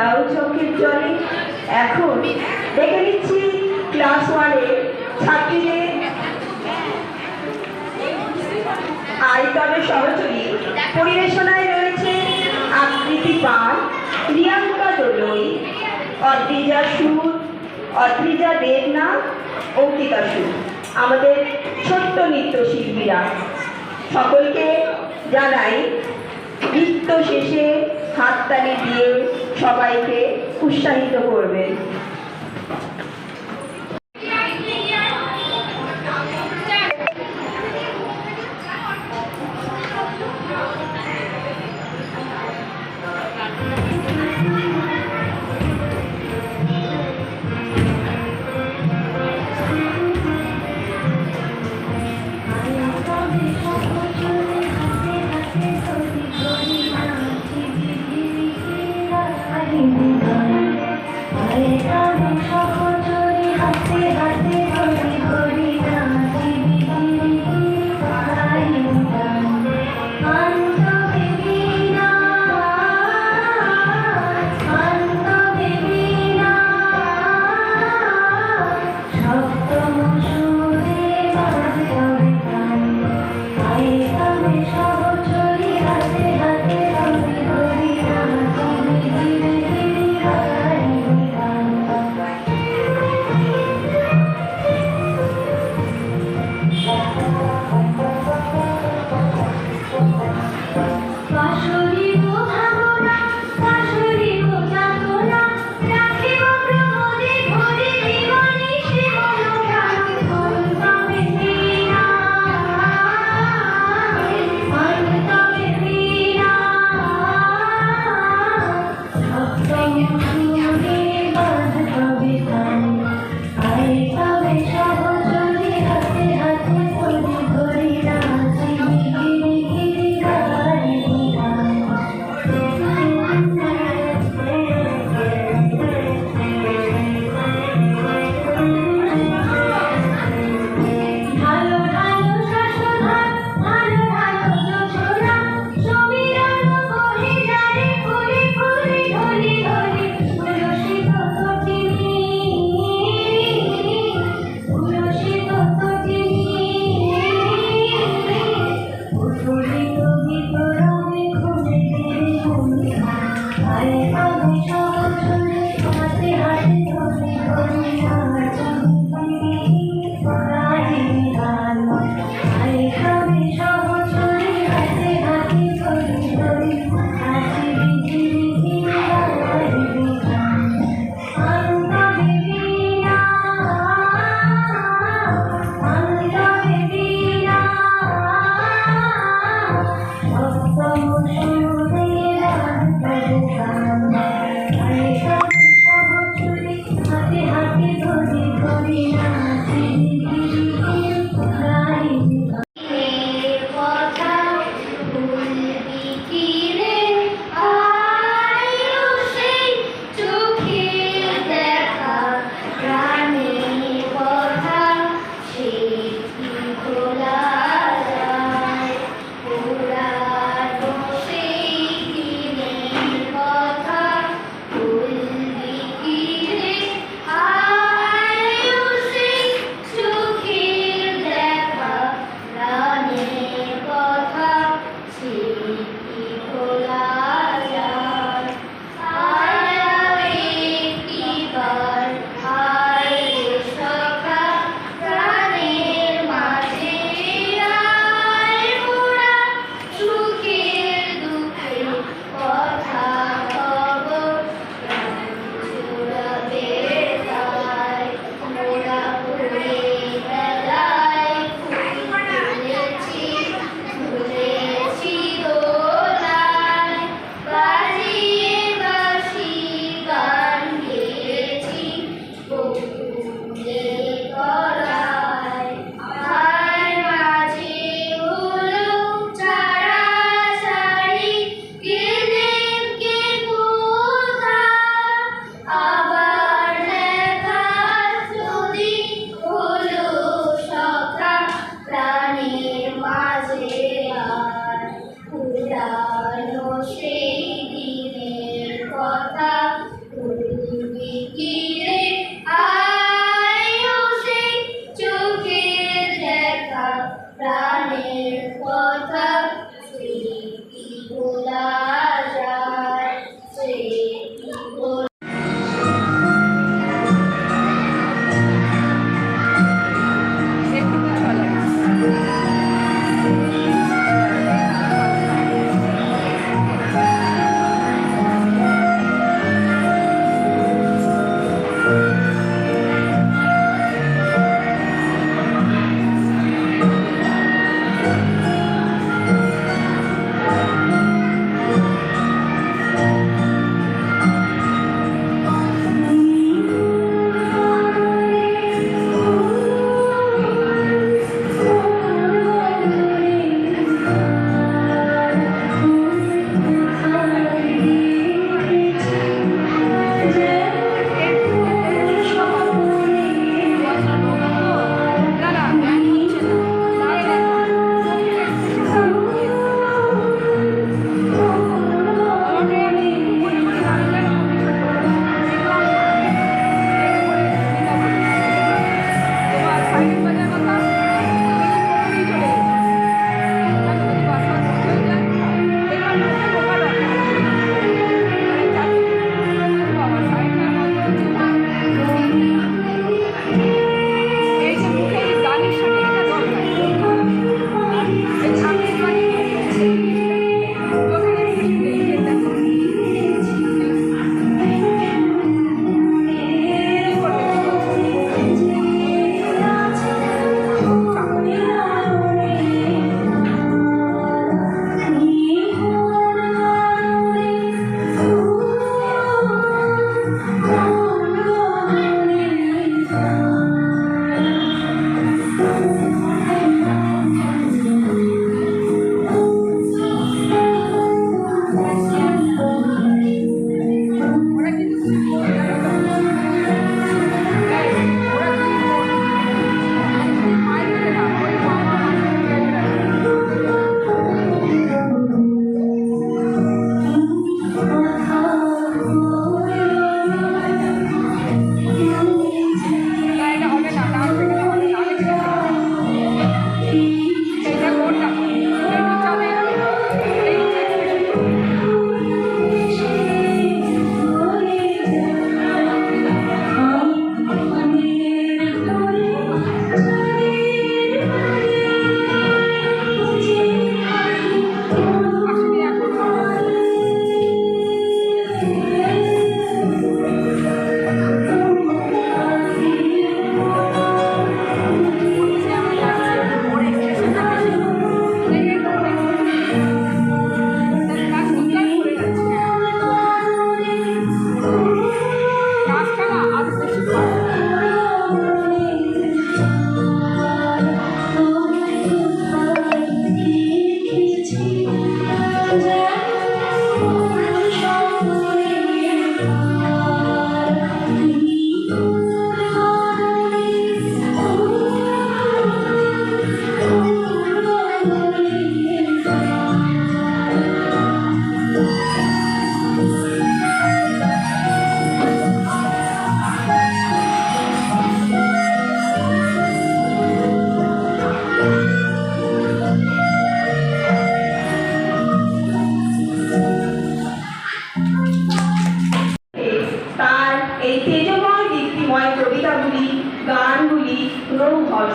ভুলাও চোখের জলে। এখন দেখে নিচ্ছি ক্লাস ওয়ানের ছাত্রীদের আইতবে সহচরী পরিবেশনায় রয়েছে আকৃতি পান প্রিয়াঙ্কা দোলই, অদ্রিজা সুর, অদ্রিজা দেবনাথ অঙ্কিতা সুর। আমাদের ছোট্ট নৃত্যশিল্পীরা সকলকে জানাই, নৃত্য শেষে হাততালি দিয়ে সবাইকে উৎসাহিত করবেন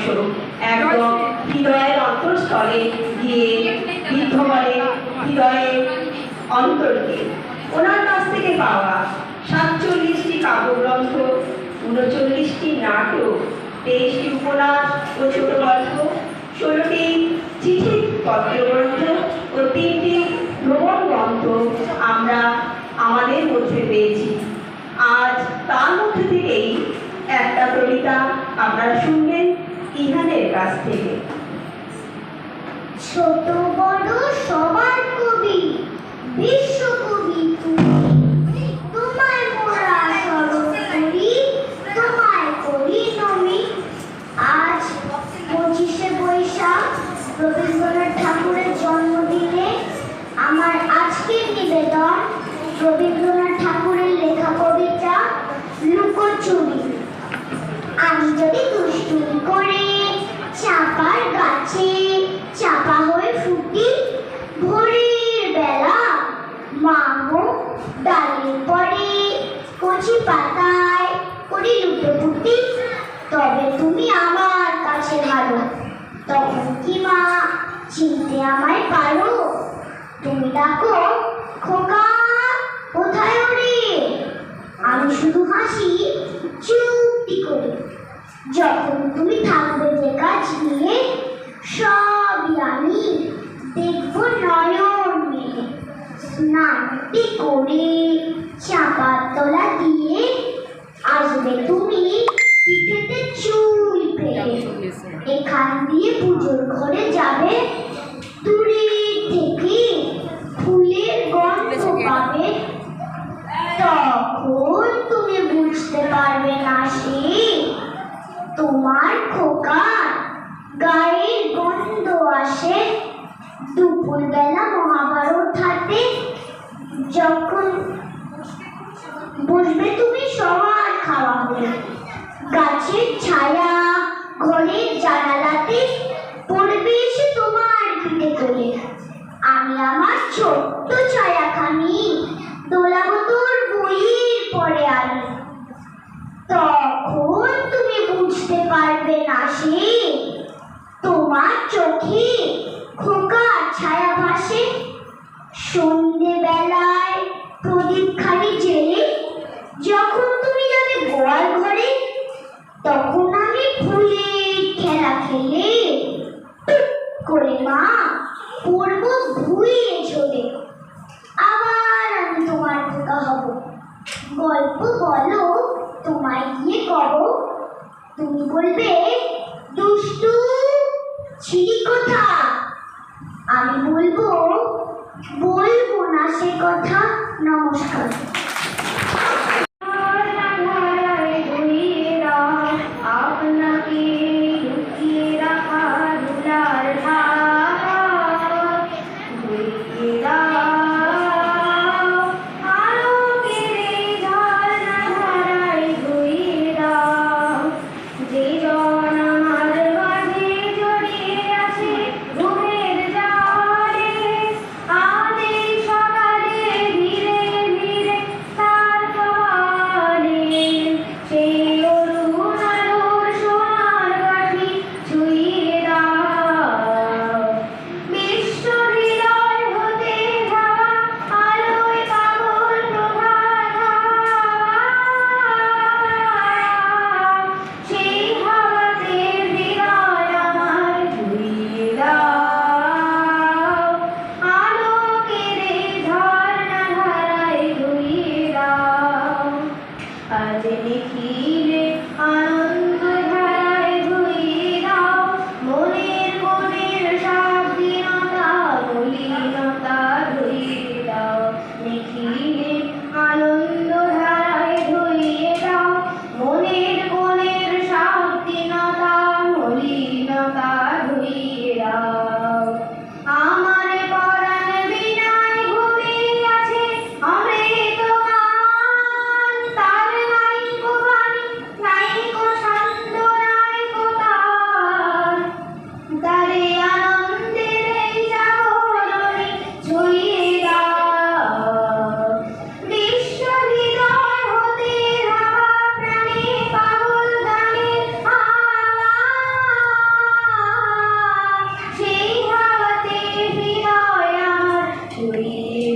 রোমহর্ষ একদম হৃদয়ের অন্তঃস্থলে গিয়ে বিদ্ধ হৃদয়ের অন্তরকে ওনার কাছ থেকে পাওয়া সাতচল্লিশটি কাব্যগ্রন্থ, উনচল্লিশটি নাটক, তেইশটি উপন্যাস ও ছোট গল্প, ষোলোটি চিঠি পত্রগ্রন্থ ও তিনটি ভ্রমণ গ্রন্থ আমরা আমাদের মধ্যে পেয়েছি। আজ তার কাছ থেকে। ছোট, বড়, সবার কবি, বিশ্বকবি পঁচিশে বৈশাখ, রবীন্দ্রনাথ ঠাকুরের জন্মদিনে আমার আজকের নিবেদন, রবীন্দ্রনাথ ঠাকুর লুকোচুরি। আমি যদি দুষ্টুমি করে চাপার গাছে চাপা হয়ে ফুটি ভোরের বেলা মামো ডালের পরে কচি পাতায় করি লুটে ফুটি তবে তুমি আমার কাছে ভালো, তখন কি মা চিনতে আমায় পারো? তুমি ডাকো, খোকা, কোথায় ওরে আমি শুধু হাসি, চুপটি করে। যখন তুমি থাকবে যে কাজ নিয়ে সবই আমি দেখব নয়ন মেলে স্নানটি করে চাপা তলা দিয়ে আসবে তুমি পিঠেতে চুল ফেলে। এখান দিয়ে পুজোর ঘরে যাবে দূরে থেকে ফুলের গন্ধ পাবে তখন তুমি বুঝতে পারবে না সে তোমার খোকার গায়ের গন্ধ আসে দুপুরবেলা মহাভারত হাতে যখন বসবে তুমি সবার খাওয়া হয়ে গাছের ছায়া ঘরের জানালাতে পড়বে তোমার পিঠে তোলে আমি আমার ছোট্ট ছায়াখানি দোলাবো বইয়ের পরে আনি তখন তুমি বুঝতে পারবে না সে, তোমার চোখে খোকার ছায়া ভাসে সন্ধেবেলায় প্রদীপ খালি জেলে যখন তুমি যাবে গোয়াল ঘরে তখন আমি ফুলের খেলা খেলে টুক করে আমাদের নিধি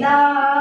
Sita